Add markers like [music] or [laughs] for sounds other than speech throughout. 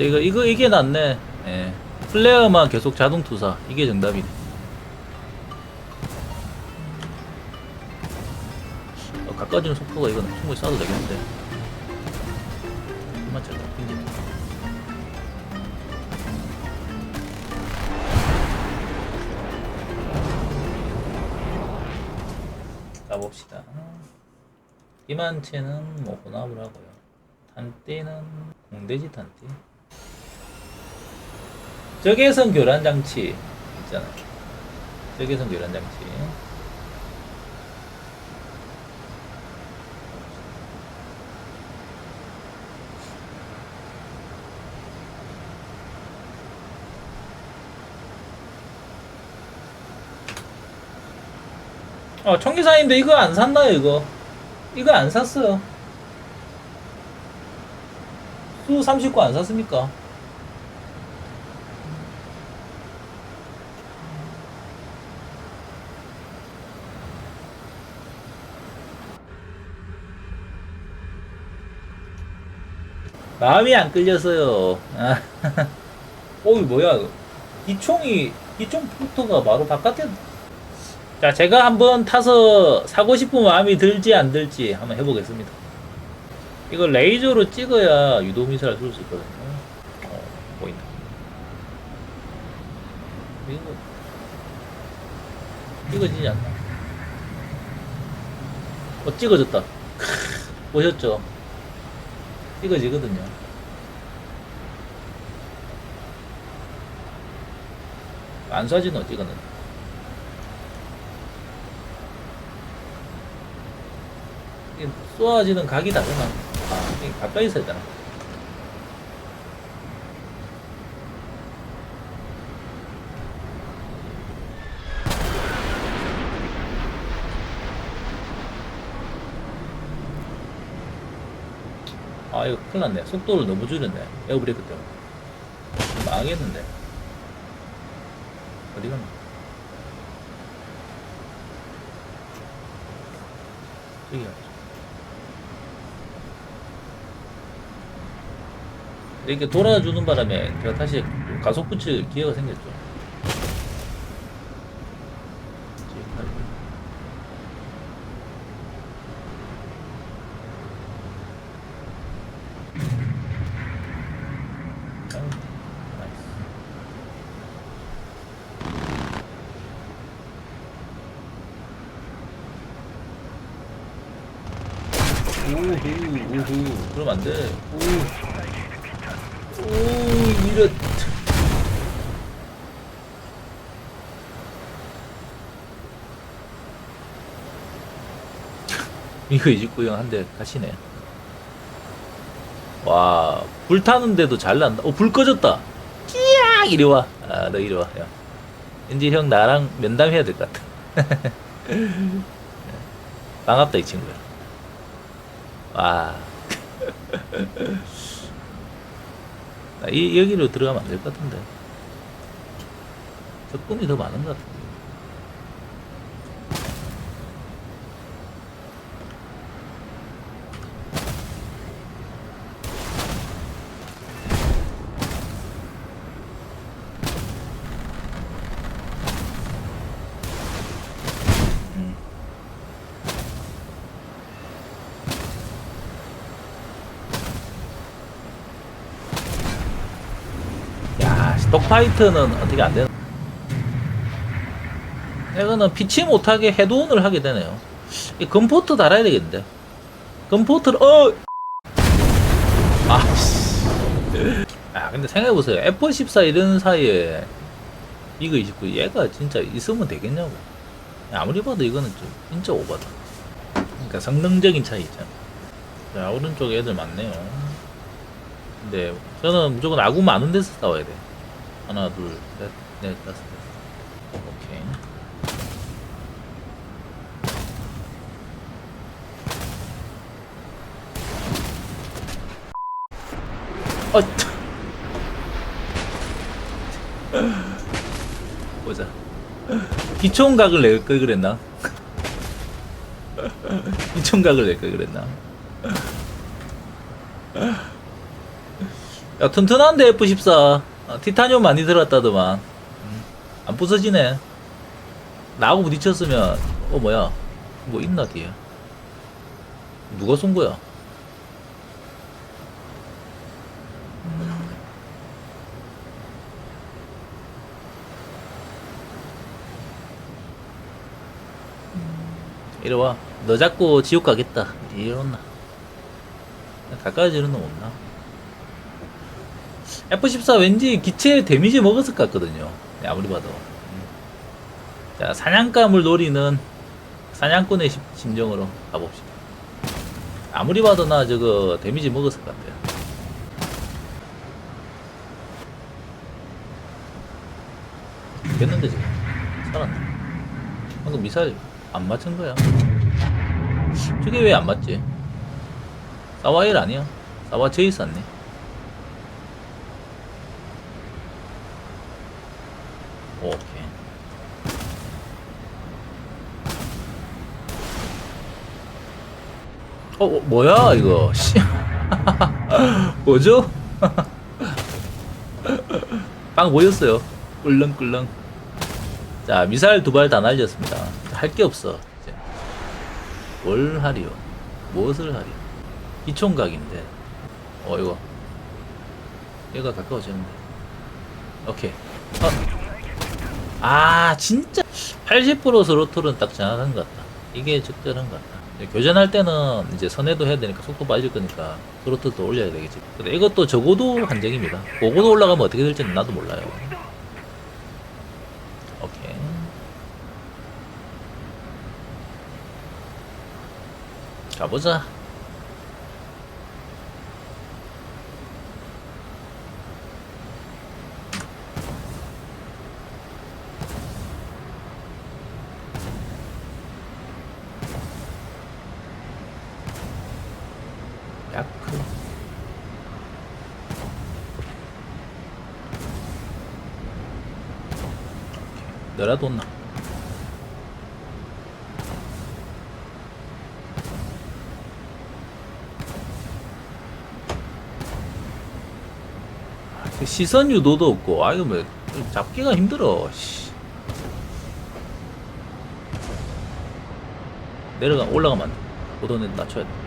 맞죠? 이거, 이거, 이게 낫네. 예. 플레어만 계속 자동 투사. 이게 정답이네. 어, 가까워지는 속도가 이건 충분히 쏴도 되겠는데. 맞죠? 핑계. 가봅시다. 이만치는 뭐 혼합을 하고요. 탄띠는 공대지 탄띠. 적외선 교란 장치 있잖아요. 적외선 교란 장치. 어, 청기사님도 이거 안 샀나요, 이거? 이거 안 샀어요. 수39 안 샀습니까? 마음이 안 끌렸어요. 아, 어이 뭐야? 이 총이 이 총 포토가 바로 바깥에. 자, 제가 한번 타서 사고 싶은 마음이 들지 안 들지 한번 해보겠습니다. 이거 레이저로 찍어야 유도 미사를 쏠 수 있거든요. 어, 보인다. 이거 찍어지지 않나? 어, 찍어졌다. 크, 보셨죠? 찍어지거든요. 안 찍었는데. 이게 쏘아지는 각이 다르나? 아, 가까이 있어야 되나? 아, 이거 큰일 났네. 속도를 너무 줄였네. 에어브레이크 때문에. 망했는데. 어디 갔나? 저기 갔죠. 이렇게 돌아주는 바람에 제가 다시 가속 붙일 기회가 생겼죠. 아유, 나이스. 우후, 우후. 그러면 안 돼. 우. 오, 이런. [laughs] 이거 29형 한 대 가시네. 와, 불 타는데도 잘 난다. 어, 불 꺼졌다. 끼야! 이리 와. 아, 너 이리 와. 야. 이제 형 나랑 면담해야 될 것 같아. [laughs] 반갑다, 이 친구야. 와. 아, 이, 여기로 들어가면 안 될 것 같은데. 적군이 더 많은 것 같은데. 야, 스톡파이트는 어떻게 안 되나? 이거는 피치 못하게 헤드온을 하게 되네요. 이 건포트 달아야 되겠는데. 건포트를, 어! 아, 씨. 아, 근데 생각해보세요. F14 이런 사이에 이거 29, 얘가 진짜 있으면 되겠냐고. 아무리 봐도 이거는 좀 진짜 오바다. 그러니까 성능적인 차이 있잖아. 자, 오른쪽에 애들 많네요. 근데 저는 무조건 아구 많은 데서 싸워야 돼. 하나, 둘, 셋, 넷, 다섯, 여섯. 오케이. 어, 차. [laughs] 보자. 기총각을 낼 걸 그랬나? [laughs] 기총각을 낼 걸 그랬나? 야 튼튼한데 F14 어, 티타늄 많이 들었다더만 음, 안 부서지네 나하고 부딪혔으면 어 뭐야 뭐 있나 뒤에 누가 쏜 거야 이리 와. 너 자꾸 지옥 가겠다. 이러나. 가까이 지는 놈 없나? F14 왠지 기체 데미지 먹었을 것 같거든요. 네, 아무리 봐도. 음. 자, 사냥감을 노리는 사냥꾼의 심- 심정으로 가봅시다. 아무리 봐도 나 저거 데미지 먹었을 것 같아요. 됐는데 지금 살았네. 방금 미사일 안 맞춘 거야. 저게 왜 안 맞지? 사와일 아니야? 사와 제이스 아니? 오케이. 어, 어, 뭐야 이거? 씨. [laughs] 뭐죠? [laughs] 빵 보였어요. 꿀렁꿀렁. 자, 미사일 두 발 다 날렸습니다. 할 게 없어. 이제. 뭘 하리요? 무엇을 하리요? 기총각인데. 어, 이거. 얘가 가까워지는데. 오케이. 어. 아, 진짜. 80% 스로틀은 딱 정확한 것 같다. 이게 적절한 것 같다. 교전할 때는 이제 선회도 해야 되니까 속도 빠질 거니까 스로틀도 올려야 되겠지. 근데 이것도 적어도 한정입니다. 고고도 올라가면 어떻게 될지는 나도 몰라요. 오케이. 가보자. 야크. 너라도 온나? 그 시선 유도도 없고 아 이거 뭐 잡기가 힘들어 씨. 내려가 올라가면 안돼 고도는 낮춰야 돼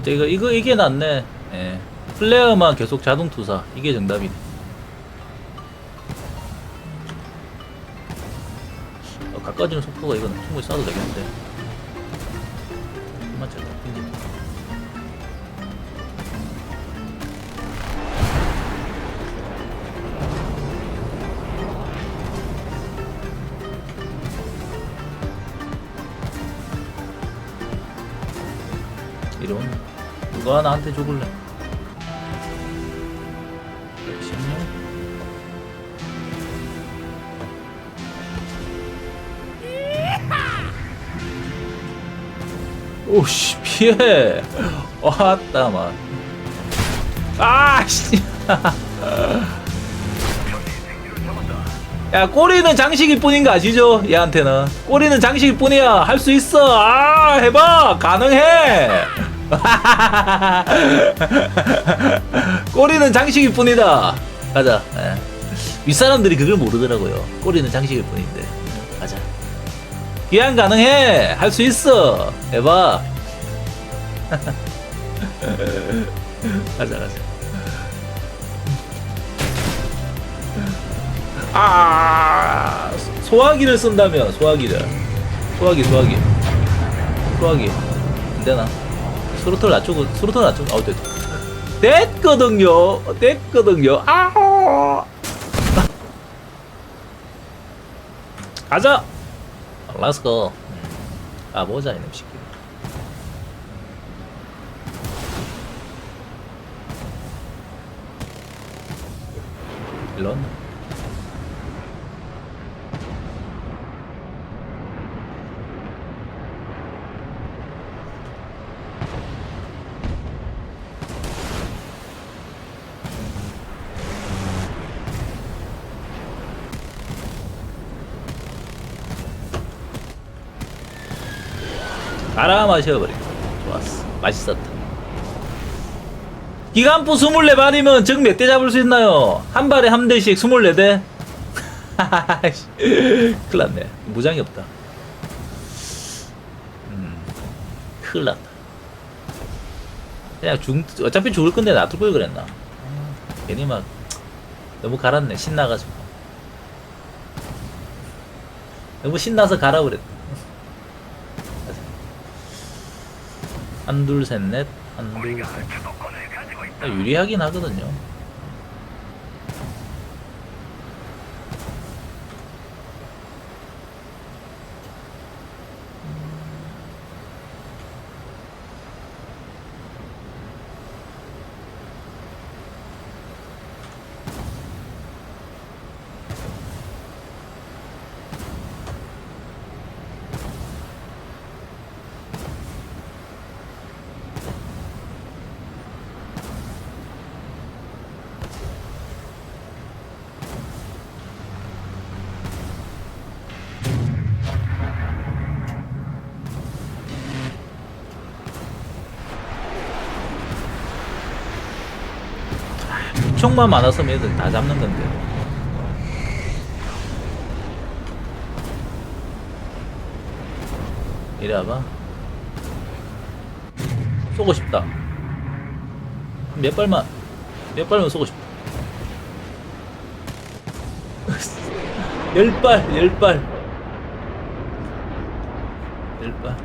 그때 이거 이거 이게 낫네. 예. 플레어만 계속 자동 투사 이게 정답이네. 어, 가까워지는 속도가 이건 충분히 쏴도 되겠는데. 이런 누가 나한테 죽을래? 116? 오씨 피해. 왔다만 아씨. 야 꼬리는 장식일 뿐인 거 아시죠? 얘한테는. 꼬리는 장식일 뿐이야. 할 수 있어. 아 해봐. 가능해 [laughs] 꼬리는 장식일 뿐이다. 가자. 예. 윗사람들이 그걸 모르더라고요. 꼬리는 장식일 뿐인데. 가자. 기한 가능해. 할 수 있어. 해봐. [laughs] 가자 가자. 아 소화기를 쓴다면 소화기를. 소화기 소화기. 소화기. 안 되나 스로틀 낮추고 스로틀 낮추고 아우 됐다. 됐거든요. 됐거든요. 아우 가자! 렛츠고 아 모자 이놈 새끼 일로 왔나 갈아 마셔버리겠다. 좋았어. 맛있었다. 기간포 24발이면 적 몇 대 잡을 수 있나요? 한 발에 한 대씩 24대? 하하하씨. [laughs] 큰일 났네. 무장이 없다. 음, 큰일 났다. 그냥 죽, 어차피 죽을 건데 놔둘 걸 그랬나? 아, 괜히 막 너무 갈았네. 신나가지고. 너무 신나서 가라 그랬다. 한둘 셋넷 한둘 셋. 유리하긴 하거든요. 총만 많았으면 애들 다 잡는 건데. 이리 와봐. 쏘고 싶다. 몇 발만, 몇 발만 쏘고 싶다. [laughs] 열 발, 열 발. 열 발.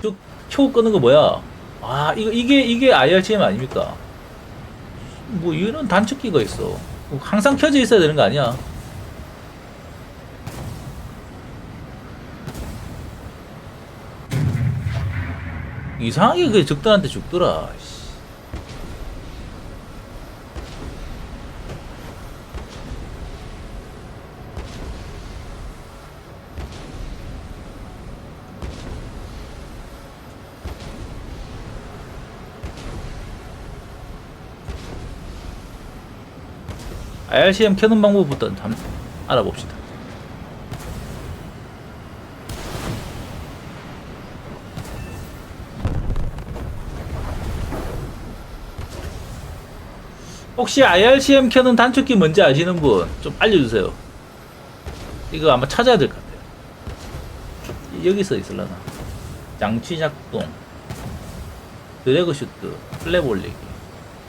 쭉, 표 끄는 거 뭐야? 아, 이거, 이게, 이게 IRCM 아닙니까? 뭐, 이런 단축키가 있어. 뭐 항상 켜져 있어야 되는 거 아니야? 이상하게 그 적들한테 죽더라. 씨. IRCM 켜는 방법부터 한번 알아봅시다. 혹시 IRCM 켜는 단축키 뭔지 아시는 분 좀 알려주세요. 이거 아마 찾아야 될 것 같아요. 여기서 있을라나. 장치 작동, 드래그 슈트, 플랩 올리기,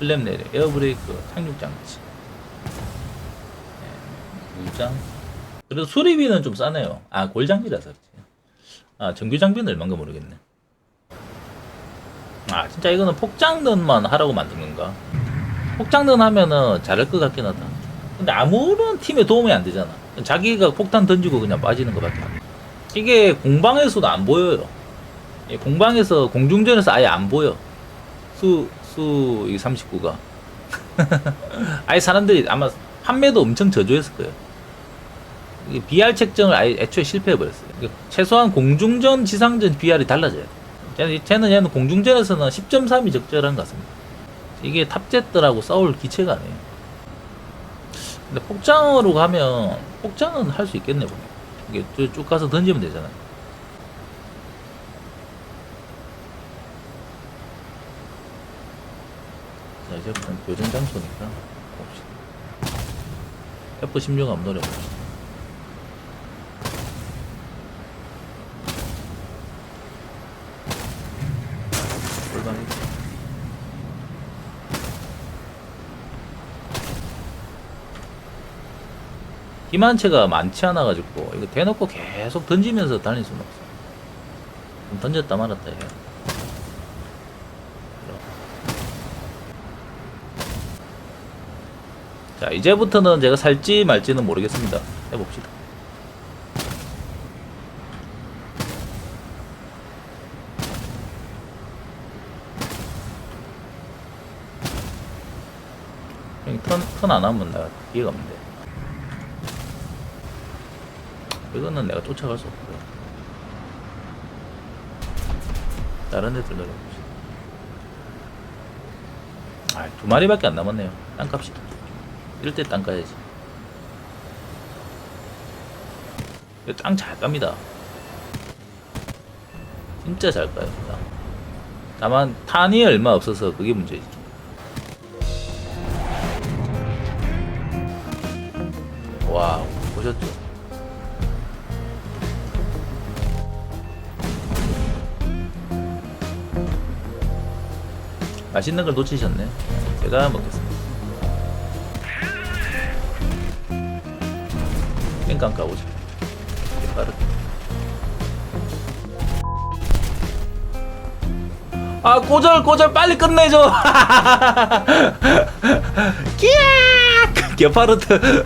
플랩 내리, 에어브레이크, 착륙 장치. 네, 무장. 그래도 수리비는 좀 싸네요. 아, 골 장비라서 그렇지. 아, 정규 장비는 얼마인가 모르겠네. 아, 진짜 이거는 폭장전만 하라고 만든 건가? 폭장전 하면은 잘할 것 같긴 하다. 근데 아무런 팀에 도움이 안 되잖아. 자기가 폭탄 던지고 그냥 빠지는 것밖에 안 돼. 이게 공방에서도 안 보여요. 이 공방에서 공중전에서 아예 안 보여. 수, 수, 이 39가. [laughs] 아예 사람들이 아마 판매도 엄청 저조했을 거예요. BR 책정을 아예 애초에 실패해버렸어요. 최소한 공중전, 지상전 BR이 달라져야 돼. 쟤는, 얘는 공중전에서는 10.3이 적절한 것 같습니다. 이게 탑제트라고 싸울 기체가 아니에요. 근데 폭장으로 가면 폭장은 할 수 있겠네 보네. 이게 쭉- 쭉 가서 던지면 되잖아. 자 이제 교전 장소니까 봅시다. F16 한번 노려봅시다. 골반이 기만체가 많지 않아 가지고 이거 대놓고 계속 던지면서 다닐 수는 없어. 좀 던졌다 말았다 해. 자 이제부터는 제가 살지 말지는 모르겠습니다. 해봅시다. 턴 턴 안 하면 내가 기회가 없는데. 이거는 내가 쫓아갈 수 없고요. 다른 애들 노려봅시다. 아, 두 마리밖에 안 남았네요. 땅 깝시다. 이럴 때땅 까야지. 땅잘 깝니다. 진짜 잘 까요. 다만 탄이 얼마 없어서 그게 문제지. 와 보셨죠? 맛있는 걸 놓치셨네. 제가 먹겠습니다. 땡깡 까보자. 빠르게. 아 꼬절 꼬절 빨리 끝내줘. 끼야. 개파르트.